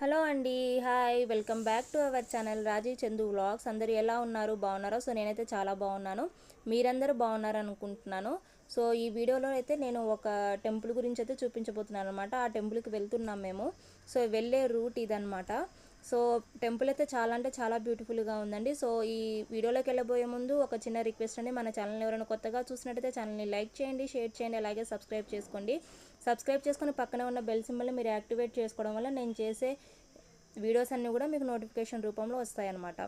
Hello అండి hi. Welcome back to our channel Rajeev Chandu vlogs. అందరు ఎలా ఉన్నారు? బాగున్నారో? సో నేనైతే చాలా బాగున్నాను. మీరందరూ బాగున్నారు అనుకుంటున్నాను సో ఈ వీడియోలో అయితే నేను ఒక టెంపుల్ గురించి అయితే చూపించబోతున్నాను అనమాట ఆ టెంపుల్కి వెళ్తున్నాం మేము. సో వెళ్ళే రూట్ ఇదనమాట సో టెంపుల్ అయితే చాలా అంటే చాలా బ్యూటిఫుల్గా ఉందండి. సో ఈ వీడియోలోకి వెళ్ళబోయే ముందు ఒక చిన్న రిక్వెస్ట్ అండి. మన ఛానల్ని ఎవరైనా కొత్తగా చూసినట్టయితే ఛానల్ని లైక్ చేయండి షేర్ చేయండి అలాగే సబ్స్క్రైబ్ చేసుకోండి. సబ్స్క్రైబ్ చేసుకుని పక్కనే ఉన్న బెల్ సింబల్ని మీరు యాక్టివేట్ చేసుకోవడం వల్ల నేను చేసే వీడియోస్ అన్నీ కూడా మీకు నోటిఫికేషన్ రూపంలో వస్తాయన్నమాట.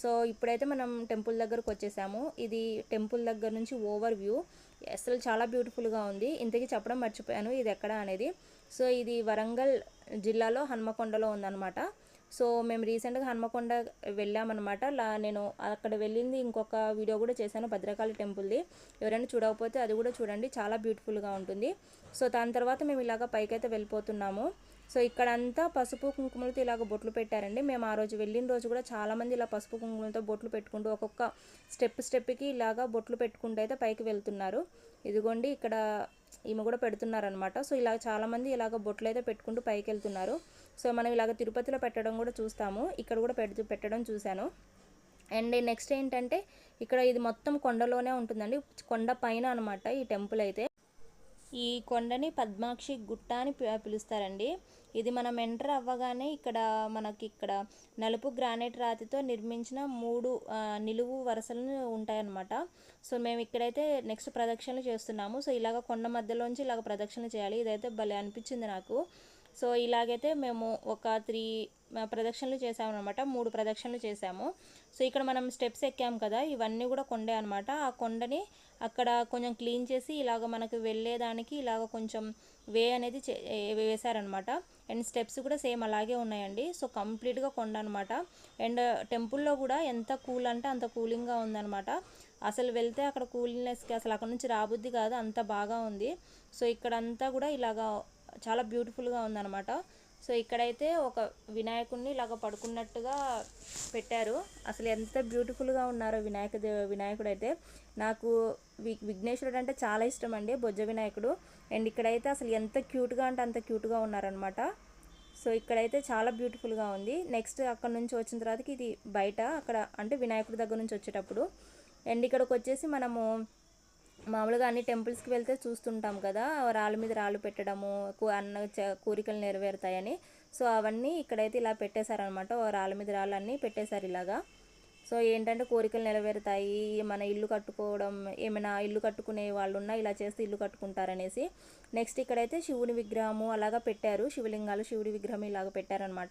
సో ఇప్పుడైతే మనం టెంపుల్ దగ్గరకు వచ్చేసాము. ఇది టెంపుల్ దగ్గర నుంచి ఓవర్ వ్యూ. అసలు చాలా బ్యూటిఫుల్గా ఉంది. ఇంతకీ చెప్పడం మర్చిపోయాను. ఇది ఎక్కడ అనేది? సో ఇది వరంగల్ జిల్లాలో హన్మకొండలో ఉందన్నమాట. సో మేము రీసెంట్గా హన్మకొండ వెళ్ళామన్నమాట. లా నేను అక్కడ వెళ్ళింది ఇంకొక వీడియో కూడా చేశాను భద్రకాళి టెంపుల్ది. ఎవరైనా చూడకపోతే అది కూడా చూడండి చాలా బ్యూటిఫుల్గా ఉంటుంది. సో దాని తర్వాత మేము ఇలాగ పైకైతే వెళ్ళిపోతున్నాము. సో ఇక్కడంతా పసుపు కుంకుమలతో ఇలాగ బొట్లు పెట్టారండి. మేము ఆ రోజు వెళ్ళిన రోజు కూడా చాలామంది ఇలా పసుపు కుంకుమలతో బొట్లు పెట్టుకుంటూ ఒక్కొక్క స్టెప్ స్టెప్కి ఇలాగా బొట్లు పెట్టుకుంటూ అయితే పైకి వెళ్తున్నారు. ఇదిగోండి ఇక్కడ ఈమె కూడా పెడుతున్నారనమాట సో ఇలా చాలామంది ఇలాగ బొట్లు అయితే పెట్టుకుంటూ పైకి వెళ్తున్నారు సో మనం ఇలాగ తిరుపతిలో పెట్టడం కూడా చూస్తాము. ఇక్కడ కూడా పెడుతూ పెట్టడం చూశాను. అండ్ నెక్స్ట్ ఏంటంటే ఇక్కడ ఇది మొత్తం కొండలోనే ఉంటుందండి. కొండ పైన అనమాట ఈ టెంపుల్ అయితే. ఈ కొండని పద్మాక్షి గుట్ట అని పి- పిలుస్తారండి. ఇది మనం ఎంటర్ అవ్వగానే ఇక్కడ మనకి ఇక్కడ నలుపు గ్రానైట్ రాతితో నిర్మించిన మూడు నిలువు వరుసలు ఉంటాయన్నమాట. సో మేము ఇక్కడైతే నెక్స్ట్ ప్రదక్షిణలు చేస్తున్నాము. సో ఇలాగ కొండ మధ్యలోంచి ఇలాగ ప్రదక్షిణ చేయాలి. ఇదైతే భలే అనిపించింది నాకు. సో ఇలాగైతే మేము ఒక త్రీ ప్రదక్షిణలు చేసామన్నమాట. మూడు ప్రదక్షిణలు చేసాము. సో ఇక్కడ మనం స్టెప్స్ ఎక్కాం కదా ఇవన్నీ కూడా కొండే అనమాట ఆ కొండని అక్కడ కొంచెం క్లీన్ చేసి ఇలాగ మనకు వెళ్ళేదానికి ఇలాగ కొంచెం వే అనేది చే- వేశారనమాట అండ్ స్టెప్స్ కూడా సేమ్ అలాగే ఉన్నాయండి. సో కంప్లీట్గా కొండ అనమాట అండ్ టెంపుల్లో కూడా ఎంత కూల్ అంటే అంత కూలింగ్గా ఉందనమాట అసలు వెళ్తే అక్కడ కూల్నెస్కి అసలు అక్కడ నుంచి రాబుద్ది కాదు అంత బాగా ఉంది. సో ఇక్కడంతా కూడా ఇలాగా చాలా బ్యూటిఫుల్గా ఉందన్నమాట. సో ఇక్కడైతే ఒక వినాయకుడిని ఇలాగ పడుకున్నట్టుగా పెట్టారు. అసలు ఎంత బ్యూటిఫుల్గా ఉన్నారో వినాయక దేవ వినాయకుడు అయితే నాకు వి విఘ్నేశ్వరుడు అంటే చాలా ఇష్టం అండి బొజ్జ వినాయకుడు. అండ్ ఇక్కడైతే అసలు ఎంత క్యూట్గా అంటే అంత క్యూట్గా ఉన్నారనమాట సో ఇక్కడైతే చాలా బ్యూటిఫుల్గా ఉంది. నెక్స్ట్ అక్కడ నుంచి వచ్చిన తర్వాతకి ఇది బయట అక్కడ అంటే వినాయకుడి దగ్గర నుంచి వచ్చేటప్పుడు. అండ్ ఇక్కడికి వచ్చేసి మనము మామూలుగా అన్ని టెంపుల్స్కి వెళ్తే చూస్తుంటాం కదా రాళ్ళ మీద రాళ్ళు పెట్టడము అన్న చ- కోరికలు నెరవేరుతాయని. సో అవన్నీ ఇక్కడైతే ఇలా పెట్టేశారనమాట ఓ రాళ్ళ మీద రాళ్ళు అన్నీ పెట్టేశారు ఇలాగా. సో ఏంటంటే కోరికలు నెరవేరుతాయి మన ఇల్లు కట్టుకోవడం ఏమైనా ఇల్లు కట్టుకునే వాళ్ళు ఉన్నా ఇలా చేస్తే ఇల్లు కట్టుకుంటారనేసి. నెక్స్ట్ ఇక్కడైతే శివుని విగ్రహము అలాగా పెట్టారు. శివలింగాలు శివుడి విగ్రహం ఇలాగ పెట్టారనమాట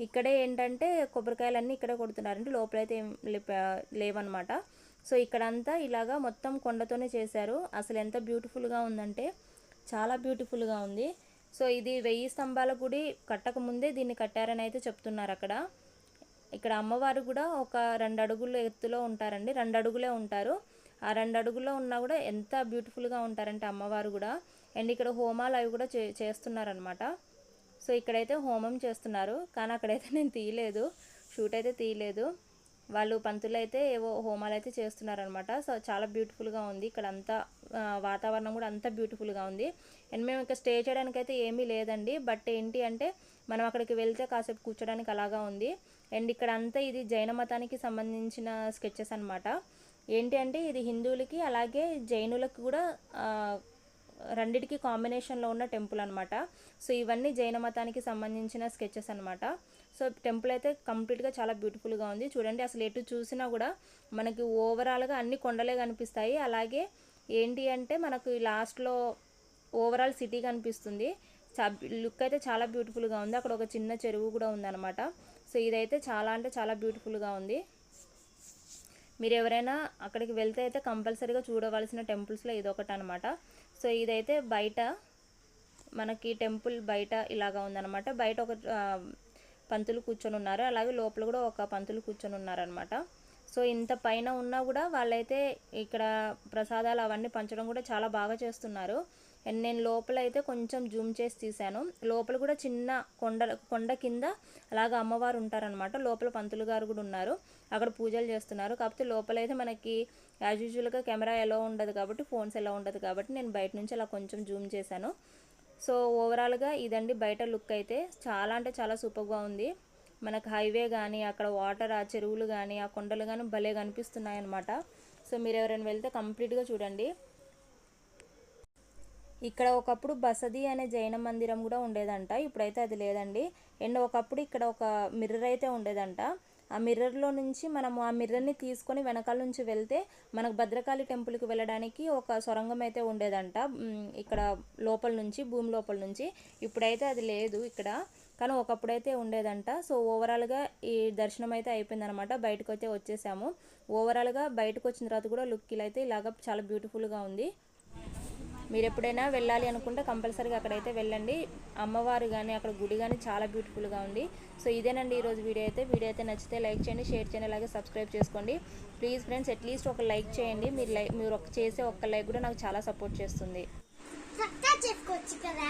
ఇక్కడే ఏంటంటే కొబ్బరికాయలన్నీ ఇక్కడే కొడుతున్నారంటే లోపలైతే ఏం లేవన్నమాట. సో ఇక్కడంతా ఇలాగా మొత్తం కొండతోనే చేశారు. అసలు ఎంత బ్యూటిఫుల్గా ఉందంటే చాలా బ్యూటిఫుల్గా ఉంది. సో ఇది వెయ్యి స్తంభాల గుడి కట్టకముందే దీన్ని కట్టారని అయితే చెప్తున్నారు అక్కడ. ఇక్కడ అమ్మవారు కూడా ఒక రెండు అడుగుల ఎత్తులో ఉంటారండి. రెండు అడుగులే ఉంటారు. ఆ రెండు అడుగుల్లో ఉన్నా కూడా ఎంత బ్యూటిఫుల్గా ఉంటారంటే అమ్మవారు కూడా. అండ్ ఇక్కడ హోమాలు అవి కూడా చే చేస్తున్నారనమాట సో ఇక్కడైతే హోమం చేస్తున్నారు. కానీ అక్కడైతే నేను తీయలేదు. షూట్ అయితే తీయలేదు. వాళ్ళు పంతులు అయితే ఏవో హోమాలు అయితే చేస్తున్నారనమాట సో చాలా బ్యూటిఫుల్గా ఉంది. ఇక్కడ అంతా వాతావరణం కూడా అంతా బ్యూటిఫుల్గా ఉంది. అండ్ మేము ఇక్కడ స్టే చేయడానికి అయితే ఏమీ లేదండి. బట్ ఏంటి అంటే మనం అక్కడికి వెళ్తే కాసేపు కూర్చోడానికి అలాగా ఉంది. అండ్ ఇక్కడ అంతా ఇది జైన మతానికి సంబంధించిన స్కెచెస్ అనమాట ఏంటి అంటే ఇది హిందువులకి అలాగే జైనులకు కూడా రెండిటికి కాంబినేషన్లో ఉన్న టెంపుల్ అనమాట సో ఇవన్నీ జైన మతానికి సంబంధించిన స్కెచెస్ అనమాట సో టెంపుల్ అయితే కంప్లీట్గా చాలా బ్యూటిఫుల్గా ఉంది. చూడండి అసలు ఎటు చూసినా కూడా మనకి ఓవరాల్గా అన్ని కొండలే కనిపిస్తాయి. అలాగే ఏంటి అంటే మనకు లాస్ట్లో ఓవరాల్ సిటీ కనిపిస్తుంది. లుక్ అయితే చాలా బ్యూటిఫుల్గా ఉంది. అక్కడ ఒక చిన్న చెరువు కూడా ఉందన్నమాట. సో ఇదైతే చాలా అంటే చాలా బ్యూటిఫుల్గా ఉంది. మీరు ఎవరైనా అక్కడికి వెళ్తే అయితే కంపల్సరీగా చూడవలసిన టెంపుల్స్లో ఇదొకటి అనమాట సో ఇదైతే బయట మనకి టెంపుల్ బయట ఇలాగా ఉందన్నమాట. బయట ఒక పంతులు కూర్చొని ఉన్నారు. అలాగే లోపల కూడా ఒక పంతులు కూర్చొని ఉన్నారనమాట సో ఇంత పైన ఉన్నా కూడా వాళ్ళైతే ఇక్కడ ప్రసాదాలు అవన్నీ పంచడం కూడా చాలా బాగా చేస్తున్నారు. అండ్ నేను లోపల అయితే కొంచెం జూమ్ చేసి తీశాను. లోపల కూడా చిన్న కొండ కొండ కింద అలాగ అమ్మవారు ఉంటారనమాట లోపల పంతులు గారు కూడా ఉన్నారు. అక్కడ పూజలు చేస్తున్నారు. కాకపోతే లోపల అయితే మనకి యాజ్ యూజువల్గా కెమెరా ఎలా ఉండదు కాబట్టి ఫోన్స్ ఎలా ఉండదు కాబట్టి నేను బయట నుంచి అలా కొంచెం జూమ్ చేశాను. సో ఓవరాల్గా ఇదండి బయట లుక్ అయితే. చాలా అంటే చాలా సూపర్గా ఉంది. మనకు హైవే కానీ అక్కడ వాటర్ ఆ చెరువులు కానీ ఆ కొండలు కానీ భలే కనిపిస్తున్నాయి అనమాట సో మీరు ఎవరైనా వెళ్తే కంప్లీట్గా చూడండి. ఇక్కడ ఒకప్పుడు బసది అనే జైన మందిరం కూడా ఉండేదంట. ఇప్పుడైతే అది లేదండి. అండ్ ఒకప్పుడు ఇక్కడ ఒక మిర్రర్ అయితే ఉండేదంట. ఆ మిర్రర్లో నుంచి మనము ఆ మిర్రర్ని తీసుకొని వెనకాల నుంచి వెళ్తే మనకు భద్రకాళి టెంపుల్కి వెళ్ళడానికి ఒక సొరంగం అయితే ఉండేదంట. ఇక్కడ లోపల నుంచి భూమి లోపల నుంచి. ఇప్పుడైతే అది లేదు ఇక్కడ. కానీ ఒకప్పుడైతే ఉండేదంట. సో ఓవరాల్గా ఈ దర్శనం అయితే అయిపోయిందనమాట. బయటకు అయితే వచ్చేసాము. ఓవరాల్గా బయటకు వచ్చిన తర్వాత కూడా లుక్ ఇలా అయితే ఇలాగ చాలా బ్యూటిఫుల్గా ఉంది. మీరు ఎప్పుడైనా వెళ్ళాలి అనుకుంటే కంపల్సరీగా అక్కడైతే వెళ్ళండి. అమ్మవారు కానీ అక్కడ గుడి కానీ చాలా బ్యూటిఫుల్గా ఉంది. సో ఇదేనండి ఈరోజు వీడియో అయితే. వీడియో అయితే నచ్చితే లైక్ చేయండి షేర్ చేయండి అలాగే సబ్స్క్రైబ్ చేసుకోండి. ప్లీజ్ ఫ్రెండ్స్ అట్లీస్ట్ ఒక లైక్ చేయండి. మీరు లైక్ మీరు ఒక చేసే ఒక్క లైక్ కూడా నాకు చాలా సపోర్ట్ చేస్తుంది. చేసుకోవచ్చు కదా.